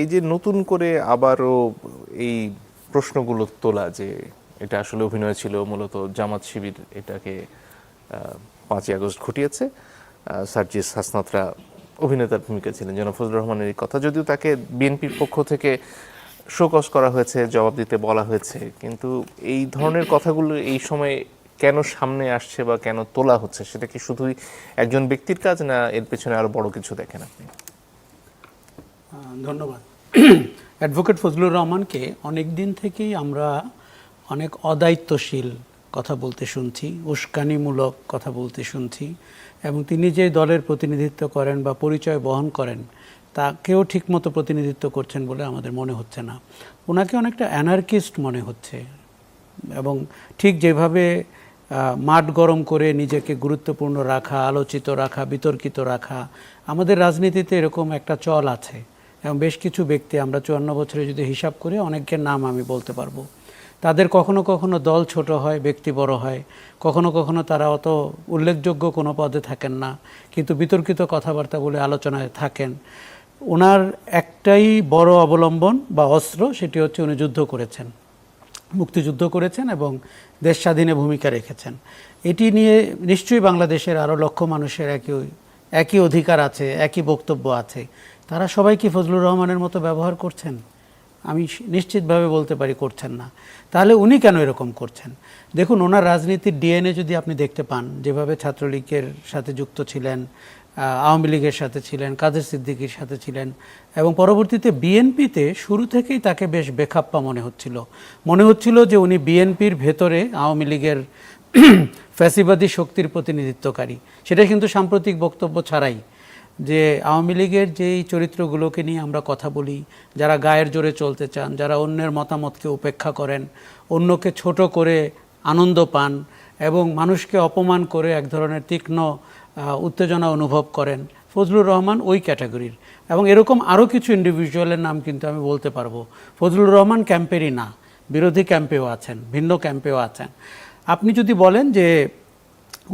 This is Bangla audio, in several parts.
এই যে নতুন করে আবারও এই প্রশ্নগুলো তোলা যে এটা আসলে অভিনয় ছিল, মূলত জামাত শিবির এটাকে পাঁচই আগস্ট ঘটিয়েছে সার্জিস হাসনাতরা অভিনেতার ভূমিকা ছিলেন যেন ফজলুর রহমানের এই কথা। যদিও তাকে বিএনপির পক্ষ থেকে শোকস করা হয়েছে, জবাব দিতে বলা হয়েছে, কিন্তু এই ধরনের কথাগুলো এই সময় কেন সামনে আসছে বা কেন তোলা হচ্ছে, সেটা কি শুধুই একজন ব্যক্তির কাজ না এর পেছনে আরও বড় কিছু দেখেন আপনি? ধন্যবাদ। অ্যাডভোকেট ফজলুর রহমানকে অনেক দিন থেকেই আমরা অনেক অদায়িত্বশীল কথা বলতে শুনছি, উস্কানিমূলক কথা বলতে শুনছি এবং তিনি যে দলের প্রতিনিধিত্ব করেন বা পরিচয় বহন করেন, তাকেও ঠিকমতো প্রতিনিধিত্ব করছেন বলে আমাদের মনে হচ্ছে না। ওনাকে অনেকটা অ্যানার্কিস্ট মনে হচ্ছে এবং ঠিক যেভাবে মাঠ গরম করে নিজেকে গুরুত্বপূর্ণ রাখা, আলোচিত রাখা, বিতর্কিত রাখা, আমাদের রাজনীতিতে এরকম একটা চল আছে। এবং বেশ কিছু ব্যক্তি, আমরা চুয়ান্ন বছরে যদি হিসাব করি, অনেকের নাম আমি বলতে পারব। তাদের কখনো কখনো দল ছোট হয়, ব্যক্তি বড় হয়। কখনো কখনো তারা অত উল্লেখযোগ্য কোনো পদে থাকেন না, কিন্তু বিতর্কিত কথাবার্তা বলে আলোচনায় থাকেন। ওনার একটাই বড় অবলম্বন বা অস্ত্র, সেটি হচ্ছে উনি যুদ্ধ করেছেন। মুক্তিযুদ্ধ করেছেন এবং দেশ স্বাধীনে ভূমিকা রেখেছেন। এটি নিয়ে নিশ্চয়ই বাংলাদেশের আরও লক্ষ মানুষের একই একই অধিকার আছে, একই বক্তব্য আছে। তারা সবাই কি ফজলুর রহমানের মতো ব্যবহার করছেন? আমি নিশ্চিতভাবে বলতে পারি করছেন না। তাহলে উনি কেন এরকম করছেন? দেখুন, ওনার রাজনীতির ডিএনএ যদি আপনি দেখতে পান, যেভাবে ছাত্রলীগের সাথে যুক্ত ছিলেন আওয়ামী লীগের সাথে ছিলেন, কাদের সিদ্দিকির সাথে ছিলেন, এবং পরবর্তীতে বিএনপিতে শুরু থেকেই তাকে বেশ বেখাপ্পা মনে হচ্ছিল। মনে হচ্ছিল যে উনি বিএনপির ভেতরে আওয়ামী লীগের ফ্যাসিবাদী শক্তির প্রতিনিধিত্বকারী। সেটা কিন্তু সাম্প্রতিক বক্তব্য ছাড়াই যে আওয়ামী লীগের যেই চরিত্রগুলোকে নিয়ে আমরা কথা বলি, যারা গায়ের জোরে চলতে চান, যারা অন্যের মতামতকে উপেক্ষা করেন, অন্যকে ছোট করে আনন্দ পান এবং মানুষকে অপমান করে এক ধরনের তীক্ষ্ণ উত্তেজনা অনুভব করেন, ফজলুর রহমান ওই ক্যাটাগরির। এবং এরকম আরও কিছু ইন্ডিভিজুয়ালের নাম কিন্তু আমি বলতে পারব। ফজলুর রহমান ক্যাম্পেরই না, বিরোধী ক্যাম্পেও আছেন, ভিন্ন ক্যাম্পেও আছেন। আপনি যদি বলেন যে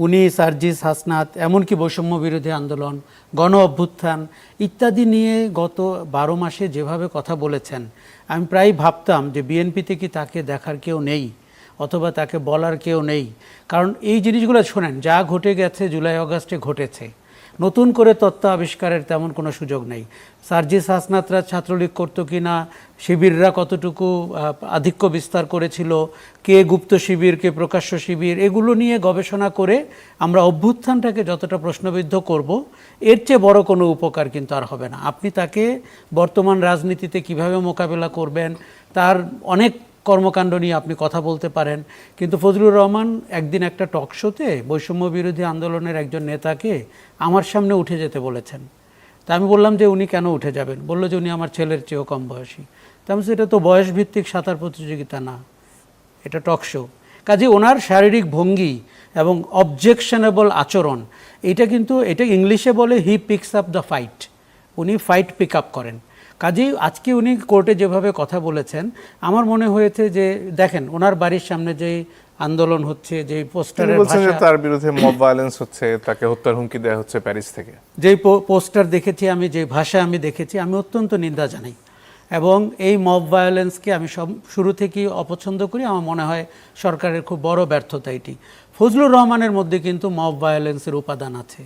উনি সার্জিস হাসনাত এমনকি বৈষম্য বিরোধী আন্দোলন, গণ অভ্যুত্থান ইত্যাদি নিয়ে গত বারো মাসে যেভাবে কথা বলেছেন, আমি প্রায় ভাবতাম যে বিএনপিতে কি তাকে দেখার কেউ নেই, অথবা তাকে বলার কেউ নেই। কারণ এই জিনিসগুলো শোনেন, যা ঘটে গেছে জুলাই অগাস্টে ঘটেছে। নতুন করে তত্ত্ব আবিষ্কারের তেমন কোনো সুযোগ নেই। সার্জিস হাসনাতরা ছাত্রলীগ করতো কি না শিবিররা কতটুকু আধিক্য বিস্তার করেছিল, কে গুপ্ত শিবির, কে প্রকাশ্য শিবির, এগুলো নিয়ে গবেষণা করে আমরা অভ্যুত্থানটাকে যতটা প্রশ্নবিদ্ধ করব, এর চেয়ে বড় কোনো উপকার কিন্তু আর হবে না। আপনি তাকে বর্তমান রাজনীতিতে কীভাবে মোকাবেলা করবেন, তার অনেক কর্মকাণ্ড নিয়ে আপনি কথা বলতে পারেন। কিন্তু ফজলুর রহমান একদিন একটা টক শোতে বৈষম্য বিরোধী আন্দোলনের একজন নেতাকে আমার সামনে উঠে যেতে বলেছেন। তা আমি বললাম যে উনি কেন উঠে যাবেন? বলল যে উনি আমার ছেলের চেয়েও কম বয়সী। তা আমি এটা তো বয়স ভিত্তিক সাঁতার প্রতিযোগিতা না। এটা টক শো কাজে ওনার শারীরিক ভঙ্গি এবং অবজেকশনেবল আচরণ, এটা কিন্তু, এটা ইংলিশে বলে he picks up the fight উনি ফাইট পিক আপ করেন। কাজেই আজকে উনি কোর্টে যেভাবে কথা বলেছেন আমার মনে হয়েছে যে দেখেন ওনার বাড়ির সামনে যে আন্দোলন হচ্ছে যে পোস্টারের বলছেন ভাষা তার বিরুদ্ধে মব ভায়োলেন্স হচ্ছে তাকে হত্যার হুমকি দেওয়া হচ্ছে প্যারিস থেকে। যেই পোস্টার দেখেছি আমি যে ভাষা আমি দেখেছি আমি অত্যন্ত নিন্দা জানাই। এবং এই মব ভায়োলেন্সকে আমি সব শুরু থেকেই অপছন্দ করি আমার মনে হয় সরকারের খুব বড় ব্যর্থতা এটি। ফজলুর রহমানের মধ্যে কিন্তু মব ভায়োলেন্সের উপাদান আছে।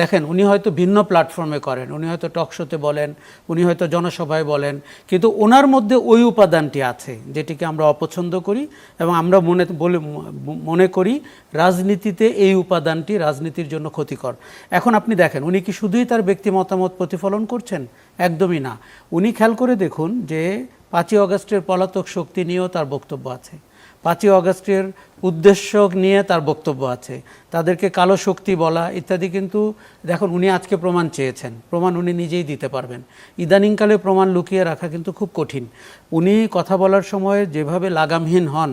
দেখেন, উনি হয়তো ভিন্ন প্ল্যাটফর্মে করেন, উনি হয়তো টক শোতে বলেন, উনি হয়তো জনসভায় বলেন, কিন্তু ওনার মধ্যে ওই উপাদানটি আছে, যেটিকে আমরা অপছন্দ করি এবং আমরা মনে, বলে, মনে করি রাজনীতিতে এই উপাদানটি রাজনীতির জন্য ক্ষতিকর। এখন আপনি দেখেন, উনি কি শুধুই তার ব্যক্তি মতামত প্রতিফলন করছেন? একদমই না। উনি খেয়াল করে দেখুন যে পাঁচই অগস্টের পলাতক শক্তি নিয়েও তার বক্তব্য আছে। পাঁচই অগস্টের উদ্দেশ্য নিয়ে তার বক্তব্য আছে। তাদেরকে কালো শক্তি বলা ইত্যাদি কিন্তু দেখুন, উনি আজকে প্রমাণ চেয়েছেন। প্রমাণ উনি নিজেই দিতে পারবেন। ইদানিংকালে প্রমাণ লুকিয়ে রাখা কিন্তু খুব কঠিন। উনি কথা বলার সময় যেভাবে লাগামহীন হন,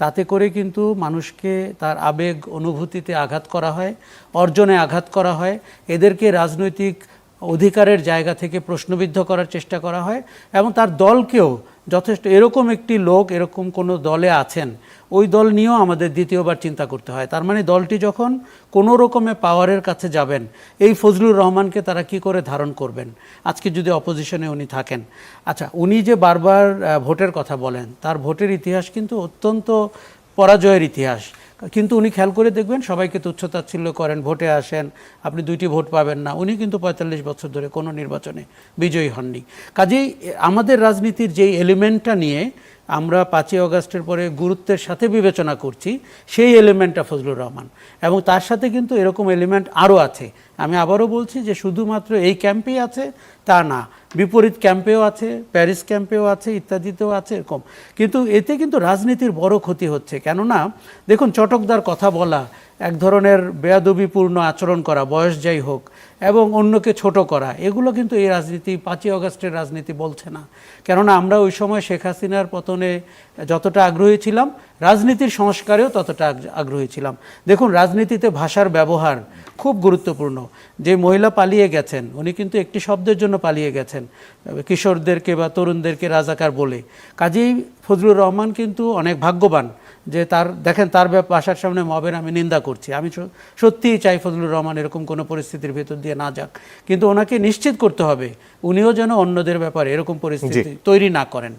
তাতে করে কিন্তু মানুষকে তার আবেগ, অনুভূতিতে আঘাত করা হয়, অর্জনে আঘাত করা হয়। এদেরকে রাজনৈতিক অধিকারের জায়গা থেকে প্রশ্নবিদ্ধ করার চেষ্টা করা হয় এবং তার দলকেও যথেষ্ট, এরকম একটি লোক, এরকম কোনো দলে আছেন, ওই দল নিয়েও আমাদের দ্বিতীয়বার চিন্তা করতে হয়। তার মানে দলটি যখন কোনো রকমে পাওয়ারের কাছে যাবেন, এই ফজলুর রহমানকে তারা কি করে ধারণ করবেন? আজকে যদি অপোজিশনে উনি থাকেন। আচ্ছা উনি যে বারবার ভোটের কথা বলেন, তার ভোটের ইতিহাস কিন্তু অত্যন্ত পরাজয়ের ইতিহাস। কিন্তু উনি খেয়াল করে দেখবেন সবাইকে তুচ্ছতাচ্ছিল্য করেন, ভোটে আসেন, আপনি দুইটি ভোট পাবেন না। উনি কিন্তু পঁয়তাল্লিশ বছর ধরে কোনো নির্বাচনে বিজয়ী হননি। কাজেই আমাদের রাজনীতির যেই এলিমেন্টটা নিয়ে আমরা পাঁচই অগাস্টের পরে গুরুত্বের সাথে বিবেচনা করছি, সেই এলিমেন্টটা ফজলুর রহমান। এবং তার সাথে কিন্তু এরকম এলিমেন্ট আরও আছে। আমি আবারও বলছি যে শুধুমাত্র এই ক্যাম্পেই আছে, তা না। বিপরীত ক্যাম্পেও আছে, প্যারিস ক্যাম্পেও আছে, ইত্যাদিতেও আছে, এরকম। কিন্তু এতে কিন্তু রাজনীতির বড় ক্ষতি হচ্ছে। কেননা, দেখুন চটকদার কথা বলা এক ধরনের বেয়াদবিপূর্ণ আচরণ করা বয়স যাই হোক এবং অন্যকে ছোট করা, এগুলো কিন্তু এই রাজনীতি, পাঁচই অগস্টের রাজনীতি বলছে না। কেননা আমরা ওই সময় শেখ হাসিনার পতনে যতটা আগ্রহী ছিলাম, রাজনীতির সংস্কারেও ততটা আগ্রহী ছিলাম। দেখুন, রাজনীতিতে ভাষার ব্যবহার খুব গুরুত্বপূর্ণ। যে মহিলা পালিয়ে গেছেন, উনি কিন্তু একটি শব্দের জন্য পালিয়ে গেছেন। কিশোরদেরকে বা তরুণদেরকে রাজাকার বলে। কাজেই ফজলুর রহমান কিন্তু অনেক ভাগ্যবান যে তার, দেখেন, তার বাসার সামনে মবের আমি নিন্দা করছি। আমি সত্যিই চাই ফজলুর রহমান এরকম কোনো পরিস্থিতির ভেতর দিয়ে না যাক। কিন্তু ওনাকে নিশ্চিত করতে হবে। উনিও যেন অন্যদের ব্যাপারে এরকম পরিস্থিতি তৈরি না করেন।